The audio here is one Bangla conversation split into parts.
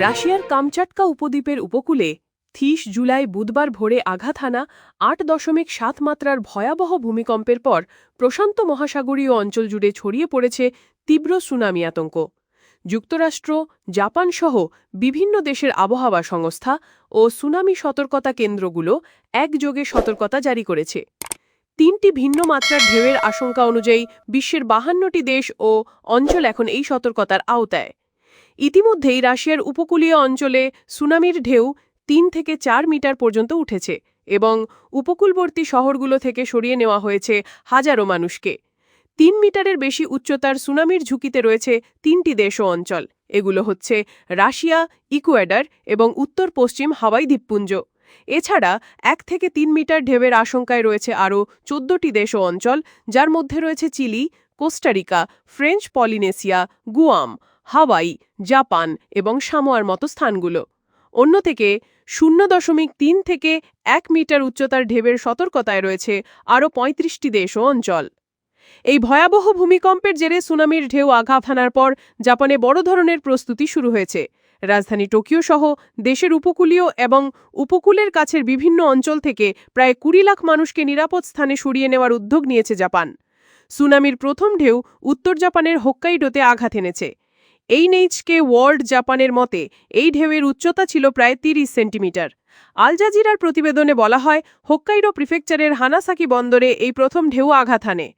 রাশিয়ার কামচাটকা উপদ্বীপের উপকূলে থিশ জুলাই বুধবার ভোরে আঘাত হানা আট দশমিক সাত মাত্রার ভয়াবহ ভূমিকম্পের পর প্রশান্ত মহাসাগরীয় অঞ্চল জুড়ে ছড়িয়ে পড়েছে তীব্র সুনামি আতঙ্ক। যুক্তরাষ্ট্র, জাপান সহ বিভিন্ন দেশের আবহাওয়া সংস্থা ও সুনামি সতর্কতা কেন্দ্রগুলো একযোগে সতর্কতা জারি করেছে। তিনটি ভিন্ন মাত্রার ঢেউয়ের আশঙ্কা অনুযায়ী বিশ্বের বাহান্নটি দেশ ও অঞ্চল এখন এই সতর্কতার আওতায়। ইতিমধ্যেই রাশিয়ার উপকূলীয় অঞ্চলে সুনামির ঢেউ তিন থেকে চার মিটার পর্যন্ত উঠেছে এবং উপকূলবর্তী শহরগুলো থেকে সরিয়ে নেওয়া হয়েছে হাজারো মানুষকে। তিন মিটারের বেশি উচ্চতার সুনামির ঝুঁকিতে রয়েছে তিনটি দেশ ও অঞ্চল। এগুলো হচ্ছে রাশিয়া, ইকুয়েডার এবং উত্তর পশ্চিম হাওয়াই দ্বীপপুঞ্জ। এছাড়া এক থেকে তিন মিটার ঢেউয়ের আশঙ্কায় রয়েছে আরও চোদ্দটি দেশ ও অঞ্চল, যার মধ্যে রয়েছে Chile, Costa Rica, French Polynesia Guam. Hawaii, Japan এবং সামোয়ার মতো স্থানগুলো। অন্য থেকে শূন্য দশমিক তিন থেকে এক মিটার উচ্চতার ঢেবের সতর্কতায় রয়েছে আরও পঁয়ত্রিশটি দেশ ও অঞ্চল। এই ভয়াবহ ভূমিকম্পের জেরে সুনামির ঢেউ আঘাত হানার পর জাপানে বড় ধরনের প্রস্তুতি শুরু হয়েছে। রাজধানী টোকিও সহ দেশের উপকূলীয় এবং উপকূলের কাছের বিভিন্ন অঞ্চল থেকে প্রায় কুড়ি লাখ মানুষকে নিরাপদ স্থানে সরিয়ে নেওয়ার উদ্যোগ নিয়েছে জাপান। সুনামির প্রথম ঢেউ উত্তর জাপানের হোক্কাইডোতে আঘাত এনেছে। এইচকে ওয়ার্ল্ড জাপানের মতে, এই ঢেউয়ের উচ্চতা ছিল প্রায় তিরিশ সেন্টিমিটার। আল জাজিরার প্রতিবেদনে বলা হয় হোক্কাইডো প্রিফেকচারের হানাসাকি বন্দরে এই প্রথম ঢেউ আঘাত হানে।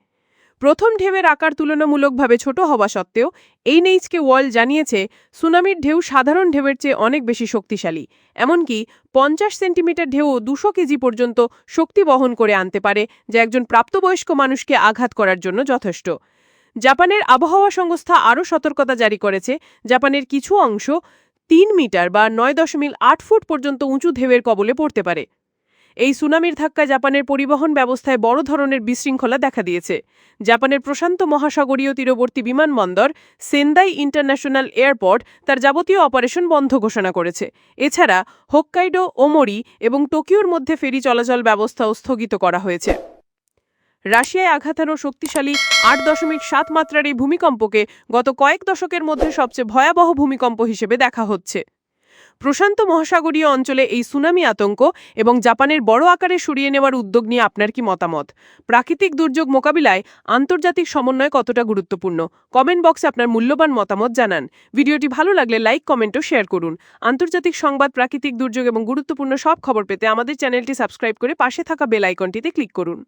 প্রথম ঢেউয়ের আকার তুলনামূলকভাবে ছোট হওয়া সত্ত্বেও এইচকে ওয়ার্ল্ড জানিয়েছে, সুনামির ঢেউ সাধারণ ঢেউয়ের চেয়ে অনেক বেশি শক্তিশালী। এমনকি পঞ্চাশ সেন্টিমিটার ঢেউ দুশো কেজি পর্যন্ত শক্তি বহন করে আনতে পারে, যা একজন প্রাপ্তবয়স্ক মানুষকে আঘাত করার জন্য যথেষ্ট। জাপানের আবহাওয়া সংস্থা আরও সতর্কতা জারি করেছে। জাপানের কিছু অংশ তিন মিটার বা নয় দশমিক আট ফুট পর্যন্ত উঁচু ঢেউয়ের কবলে পড়তে পারে। এই সুনামির ধাক্কায় জাপানের পরিবহন ব্যবস্থায় বড় ধরনের বিশৃঙ্খলা দেখা দিয়েছে। জাপানের প্রশান্ত মহাসাগরীয় তীরবর্তী বিমানবন্দর সেন্দাই ইন্টারন্যাশনাল এয়ারপোর্ট তার যাবতীয় অপারেশন বন্ধ ঘোষণা করেছে। এছাড়া হোক্কাইডো, ওমরি এবং টোকিওর মধ্যে ফেরি চলাচল ব্যবস্থাও স্থগিত করা হয়েছে। রাশিয়ায় আঘাতানো শক্তিশালী আট দশমিক সাত মাত্রার এই ভূমিকম্পকে গত কয়েক দশকের মধ্যে সবচেয়ে ভয়াবহ ভূমিকম্প হিসেবে দেখা হচ্ছে। প্রশান্ত মহাসাগরীয় অঞ্চলে এই সুনামি আতঙ্ক এবং জাপানের বড় আকারে সরিয়ে নেওয়ার উদ্যোগ নিয়ে আপনার কি মতামত? প্রাকৃতিক দুর্যোগ মোকাবিলায় আন্তর্জাতিক সমন্বয় কতটা গুরুত্বপূর্ণ? কমেন্ট বক্সে আপনার মূল্যবান মতামত জানান। ভিডিওটি ভালো লাগলে লাইক কমেন্টও শেয়ার করুন। আন্তর্জাতিক সংবাদ, প্রাকৃতিক দুর্যোগ এবং গুরুত্বপূর্ণ সব খবর পেতে আমাদের চ্যানেলটি সাবস্ক্রাইব করে পাশে থাকা বেল আইকনটিতে ক্লিক করুন।